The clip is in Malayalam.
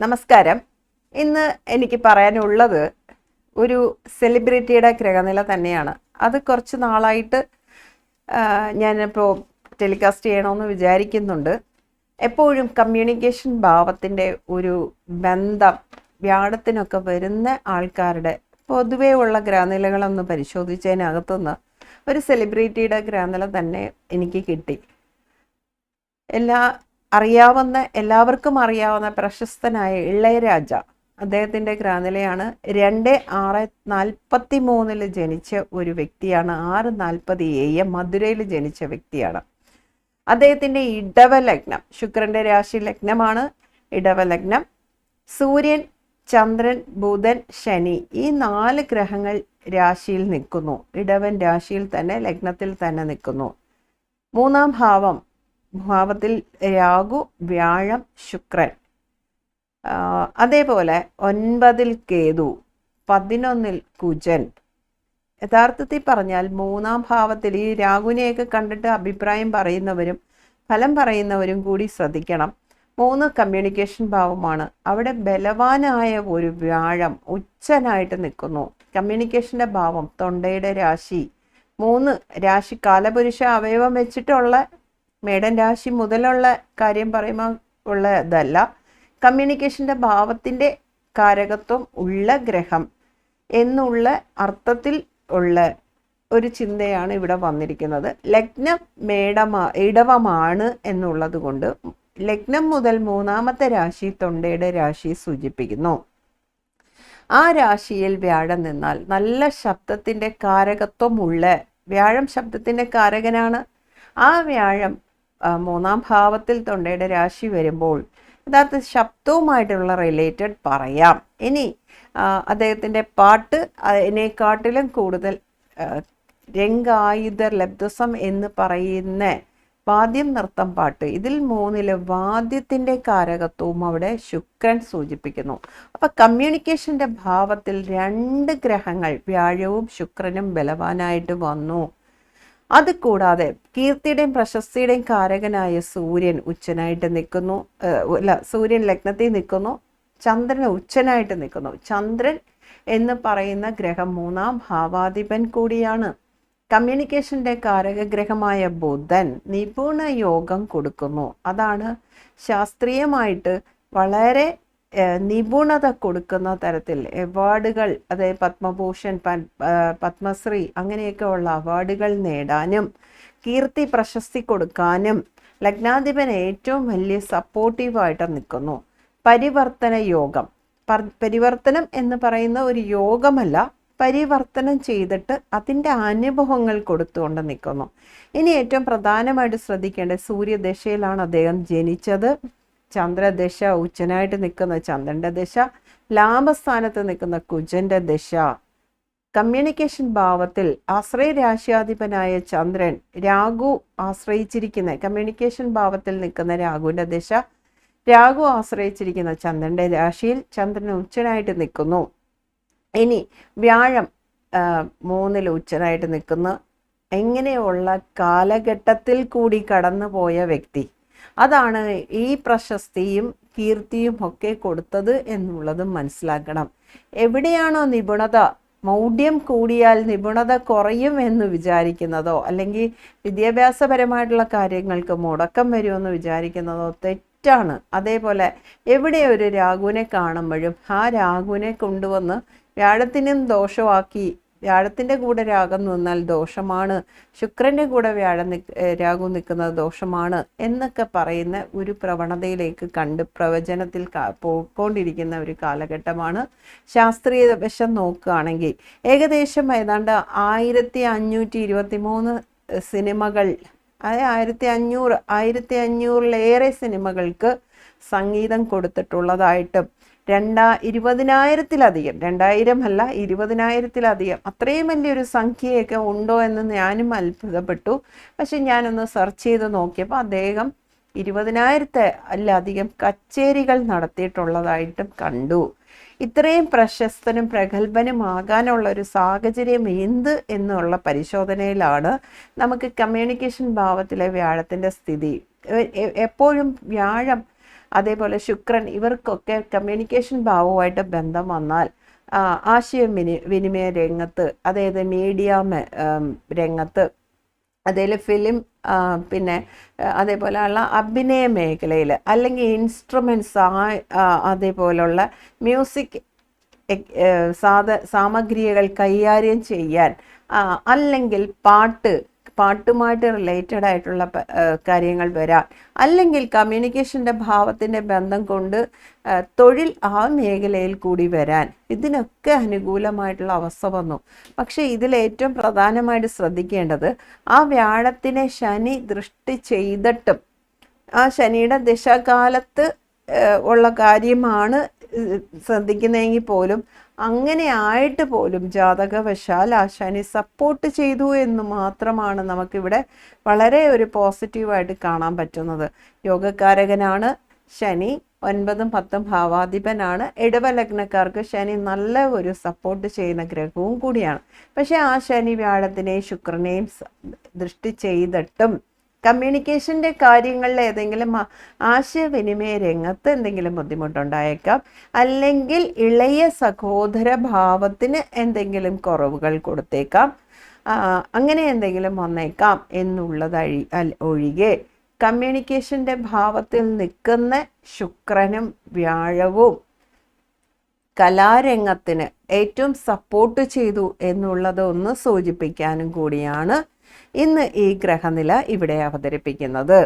നമസ്കാരം. ഇന്ന് എനിക്ക് പറയാനുള്ളത് ഒരു സെലിബ്രിറ്റിയുടെ ഗ്രഹനില തന്നെയാണ്. അത് കുറച്ച് നാളായിട്ട് ഞാനിപ്പോൾ ടെലികാസ്റ്റ് ചെയ്യണമെന്ന് വിചാരിക്കുന്നുണ്ട്. എപ്പോഴും കമ്മ്യൂണിക്കേഷൻ ഭാവത്തിന്റെ ഒരു ബന്ധം വ്യാഴത്തിനൊക്കെ വരുന്ന ആൾക്കാരുടെ പൊതുവേ ഉള്ള ഗ്രഹനിലകളൊന്ന് പരിശോധിച്ചതിനകത്തുനിന്ന് ഒരു സെലിബ്രിറ്റിയുടെ ഗ്രഹനില തന്നെ എനിക്ക് കിട്ടി. എല്ലാ അറിയാവുന്ന എല്ലാവർക്കും അറിയാവുന്ന പ്രശസ്തനായ ഇളയരാജ അദ്ദേഹത്തിന്റെ ഗ്രാനിലയാണ് രണ്ട് ആറ് നാൽപ്പത്തി മൂന്നിൽ ജനിച്ച ഒരു വ്യക്തിയാണ്. ആറ് നാൽപ്പത് ഏഴ് മധുരയിൽ ജനിച്ച വ്യക്തിയാണ്. അദ്ദേഹത്തിന്റെ ഇടവലഗ്നം ശുക്രന്റെ രാശി ലഗ്നമാണ്. ഇടവലഗ്നം സൂര്യൻ ചന്ദ്രൻ ബുധൻ ശനി ഈ നാല് ഗ്രഹങ്ങൾ രാശിയിൽ നിൽക്കുന്നു. ഇടവൻ രാശിയിൽ തന്നെ ലഗ്നത്തിൽ തന്നെ നിൽക്കുന്നു. മൂന്നാം ഭാവം ഭാവത്തിൽ രാഹു വ്യാഴം ശുക്രൻ. അതേപോലെ ഒൻപതിൽ കേതു പതിനൊന്നിൽ കുജൻ. യഥാർത്ഥത്തിൽ പറഞ്ഞാൽ മൂന്നാം ഭാവത്തിൽ ഈ രാഹുവിനെയൊക്കെ കണ്ടിട്ട് അഭിപ്രായം പറയുന്നവരും ഫലം പറയുന്നവരും കൂടി ശ്രദ്ധിക്കണം. മൂന്ന് കമ്മ്യൂണിക്കേഷൻ ഭാവമാണ്. അവിടെ ബലവാനായ ഒരു വ്യാഴം ഉച്ചനായിട്ട് നിൽക്കുന്നു. കമ്മ്യൂണിക്കേഷന്റെ ഭാവം തൊണ്ടയുടെ രാശി. മൂന്ന് രാശി കാലപുരുഷ അവയവം വെച്ചിട്ടുള്ള മേടൻ രാശി മുതലുള്ള കാര്യം പറയുമ്പോൾ ഉള്ള ഇതല്ല കമ്മ്യൂണിക്കേഷന്റെ ഭാവത്തിന്റെ കാരകത്വം ഉള്ള ഗ്രഹം എന്നുള്ള അർത്ഥത്തിൽ ഉള്ള ഒരു ചിന്തയാണ് ഇവിടെ വന്നിരിക്കുന്നത്. ലഗ്നം മേടമാ ഇടവമാണ് എന്നുള്ളത് കൊണ്ട് ലഗ്നം മുതൽ മൂന്നാമത്തെ രാശി തൊണ്ടയുടെ രാശി സൂചിപ്പിക്കുന്നു. ആ രാശിയിൽ വ്യാഴം നിന്നാൽ നല്ല ശബ്ദത്തിന്റെ കാരകത്വമുള്ള വ്യാഴം ശബ്ദത്തിന്റെ കാരകനാണ്. ആ വ്യാഴം മൂന്നാം ഭാവത്തിൽ തൊണ്ടയുടെ രാശി വരുമ്പോൾ യഥാർത്ഥ ശബ്ദവുമായിട്ടുള്ള റിലേറ്റഡ് പറയാം. ഇനി അദ്ദേഹത്തിന്റെ പാട്ട് അതിനെക്കാട്ടിലും കൂടുതൽ രംഗായുധ ലബ്ധസം എന്ന് പറയുന്ന വാദ്യം നൃത്തം പാട്ട്. ഇതിൽ മൂന്നിൽ വാദ്യത്തിന്റെ കാരകത്വവും അവിടെ ശുക്രൻ സൂചിപ്പിക്കുന്നു. അപ്പം കമ്മ്യൂണിക്കേഷന്റെ ഭാവത്തിൽ രണ്ട് ഗ്രഹങ്ങൾ വ്യാഴവും ശുക്രനും ബലവാനായിട്ട് വന്നു. അത് കൂടാതെ കീർത്തിയുടെയും പ്രശസ്തിയുടെയും കാരകനായ സൂര്യൻ ഉച്ചനായിട്ട് നിൽക്കുന്നു. അല്ല സൂര്യൻ ലഗ്നത്തിൽ നിൽക്കുന്നു. ചന്ദ്രൻ ഉച്ചനായിട്ട് നിൽക്കുന്നു. ചന്ദ്രൻ എന്ന് പറയുന്ന ഗ്രഹം മൂന്നാം ഭാവാധിപൻ കൂടിയാണ്. കമ്മ്യൂണിക്കേഷന്റെ കാരകഗ്രഹമായ ബുധൻ നിപുണ യോഗം കൊടുക്കുന്നു. അതാണ് ശാസ്ത്രീയമായിട്ട് വളരെ നിപുണത കൊടുക്കുന്ന തരത്തിൽ അവാർഡുകൾ അതായത് പത്മഭൂഷൺ പത്മശ്രീ അങ്ങനെയൊക്കെ ഉള്ള അവാർഡുകൾ നേടാനും കീർത്തി പ്രശസ്തി കൊടുക്കാനും ലഗ്നാധിപൻ ഏറ്റവും വലിയ സപ്പോർട്ടീവായിട്ട് നിൽക്കുന്നു. പരിവർത്തന യോഗം. പരിവർത്തനം എന്ന് പറയുന്ന ഒരു യോഗമല്ല പരിവർത്തനം ചെയ്തിട്ട് അതിന്റെ അനുഭവങ്ങൾ കൊടുത്തുകൊണ്ട് നിൽക്കുന്നു. ഇനി ഏറ്റവും പ്രധാനമായിട്ട് ശ്രദ്ധിക്കേണ്ടത് സൂര്യദശയിലാണ് അദ്ദേഹം ജനിച്ചത്. ചന്ദ്രദശ ഉച്ചനായിട്ട് നിൽക്കുന്ന ചന്ദ്രന്റെ ദശ ലാഭസ്ഥാനത്ത് നിൽക്കുന്ന കുജന്റെ ദശ. കമ്മ്യൂണിക്കേഷൻ ഭാവത്തിൽ ആശ്രയ രാശ്യാധിപനായ ചന്ദ്രൻ രാഹു ആശ്രയിച്ചിരിക്കുന്ന കമ്മ്യൂണിക്കേഷൻ ഭാവത്തിൽ നിൽക്കുന്ന രാഹുവിന്റെ ദശ. രാഹു ആശ്രയിച്ചിരിക്കുന്ന ചന്ദ്രന്റെ രാശിയിൽ ചന്ദ്രൻ ഉച്ചനായിട്ട് നിൽക്കുന്നു. ഇനി വ്യാഴം മൂന്നിൽ ഉച്ചനായിട്ട് നിൽക്കുന്നു. എങ്ങനെയുള്ള കാലഘട്ടത്തിൽ കൂടി കടന്നുപോയ വ്യക്തി? അതാണ് ഈ പ്രശസ്തിയും കീർത്തിയും ഒക്കെ കൊടുത്തത് എന്നുള്ളതും മനസ്സിലാക്കണം. എവിടെയാണോ നിപുണത മൗഢ്യം കൂടിയാൽ നിപുണത കുറയും എന്ന് വിചാരിക്കുന്നതോ അല്ലെങ്കിൽ വിദ്യാഭ്യാസപരമായിട്ടുള്ള കാര്യങ്ങൾക്ക് മുടക്കം വരുമെന്ന് വിചാരിക്കുന്നതോ തെറ്റാണ്. അതേപോലെ എവിടെ ഒരു രാഘുവിനെ കാണുമ്പോഴും ആ രാഘുവിനെ കൊണ്ടുവന്ന് വ്യാഴത്തിനും ദോഷമാക്കി വ്യാഴത്തിന്റെ കൂടെ രാഗം നിന്നാൽ ദോഷമാണ്. ശുക്രന്റെ കൂടെ വ്യാഴം നിക്ക് രാഗം നിൽക്കുന്നത് ദോഷമാണ് എന്നൊക്കെ പറയുന്ന ഒരു പ്രവണതയിലേക്ക് കണ്ട് പ്രവചനത്തിൽ പോയിക്കൊണ്ടിരിക്കുന്ന ഒരു കാലഘട്ടമാണ്. ശാസ്ത്രീയ വശം നോക്കുകയാണെങ്കിൽ ഏകദേശം ഏതാണ്ട് ആയിരത്തി അഞ്ഞൂറ്റി ഇരുപത്തി മൂന്ന് സിനിമകൾ അതായത് ആയിരത്തി അഞ്ഞൂറ് ആയിരത്തി അഞ്ഞൂറിലേറെ സിനിമകൾക്ക് സംഗീതം കൊടുത്തിട്ടുള്ളതായിട്ടും രണ്ടാ ഇരുപതിനായിരത്തിലധികം രണ്ടായിരം അല്ല ഇരുപതിനായിരത്തിലധികം. അത്രയും വലിയൊരു സംഖ്യയൊക്കെ ഉണ്ടോ എന്ന് ഞാനും അത്ഭുതപ്പെട്ടു. പക്ഷെ ഞാനൊന്ന് സെർച്ച് ചെയ്ത് നോക്കിയപ്പോൾ അദ്ദേഹം ഇരുപതിനായിരത്തെ അല്ലധികം കച്ചേരികൾ നടത്തിയിട്ടുള്ളതായിട്ടും കണ്ടു. ഇത്രയും പ്രശസ്തനും പ്രഗത്ഭനുമാകാനുള്ള ഒരു സാഹചര്യം എന്ത് എന്നുള്ള പരിശോധനയിലാണ് നമുക്ക് കമ്മ്യൂണിക്കേഷൻ ഭാവത്തിലെ വ്യാഴത്തിന്റെ സ്ഥിതി. എപ്പോഴും വ്യാഴം അതേപോലെ ശുക്രൻ ഇവർക്കൊക്കെ കമ്മ്യൂണിക്കേഷൻ ഭാവവുമായിട്ട് ബന്ധം വന്നാൽ ആ, ആശയവിനി വിനിമയ രംഗത്ത് അതായത് മീഡിയ രംഗത്ത് അതിൽ ഫിലിം പിന്നെ അതേപോലെയുള്ള അഭിനയ മേഖലയിൽ അല്ലെങ്കിൽ ഇൻസ്ട്രുമെന്റ്സ് അതേപോലുള്ള മ്യൂസിക് സാധ സാമഗ്രികൾ കൈകാര്യം ചെയ്യാൻ അല്ലെങ്കിൽ പാട്ട് പാട്ടുമായിട്ട് റിലേറ്റഡ് ആയിട്ടുള്ള കാര്യങ്ങൾ വരാൻ അല്ലെങ്കിൽ കമ്മ്യൂണിക്കേഷന്റെ ഭാവത്തിന്റെ ബന്ധം കൊണ്ട് തൊഴിൽ ആ മേഖലയിൽ കൂടി വരാൻ ഇതിനൊക്കെ അനുകൂലമായിട്ടുള്ള അവസ്ഥ വന്നു. പക്ഷേ ഇതിൽ ഏറ്റവും പ്രധാനമായിട്ട് ശ്രദ്ധിക്കേണ്ടത് ആ വ്യാഴത്തിനെ ശനി ദൃഷ്ടി ചെയ്തിട്ടും ആ ശനിയുടെ ദശകാലത്ത് ഉള്ള കാര്യമാണ് ശ്രദ്ധിക്കുന്നതെങ്കിൽ പോലും അങ്ങനെ ആയിട്ട് പോലും ജാതകവശാൽ ആശാനെ സപ്പോർട്ട് ചെയ്തു എന്ന് മാത്രമാണ് നമുക്കിവിടെ വളരെ ഒരു പോസിറ്റീവായിട്ട് കാണാൻ പറ്റുന്നത്. യോഗകാരകനാണ് ശനി ഒൻപതും പത്തും ഭാവാധിപനാണ്. ഇടവലഗ്നക്കാർക്ക് ശനി നല്ല ഒരു സപ്പോർട്ട് ചെയ്യുന്ന ഗ്രഹവും കൂടിയാണ്. പക്ഷേ ആ ശനി വ്യാഴത്തിനെയും ശുക്രനെയും ദൃഷ്ടി ചെയ്തിട്ടും കമ്മ്യൂണിക്കേഷന്റെ കാര്യങ്ങളിൽ ഏതെങ്കിലും ആശയവിനിമയ രംഗത്ത് എന്തെങ്കിലും ബുദ്ധിമുട്ടുണ്ടായേക്കാം. അല്ലെങ്കിൽ ഇളയ സഹോദര ഭാവത്തിന് എന്തെങ്കിലും കുറവുകൾ കൊടുത്തേക്കാം. അങ്ങനെ എന്തെങ്കിലും വന്നേക്കാം എന്നുള്ളതഴി ഒഴികെ കമ്മ്യൂണിക്കേഷന്റെ ഭാവത്തിൽ നിൽക്കുന്ന ശുക്രനും വ്യാഴവും കലാരംഗത്തിന് ഏറ്റവും സപ്പോർട്ട് ചെയ്തു എന്നുള്ളതൊന്ന് സൂചിപ്പിക്കാനും കൂടിയാണ്. ഇന്ന് ഈ ഗ്രഹനില ഇവിടെ അവതരിപ്പിക്കുന്നത്.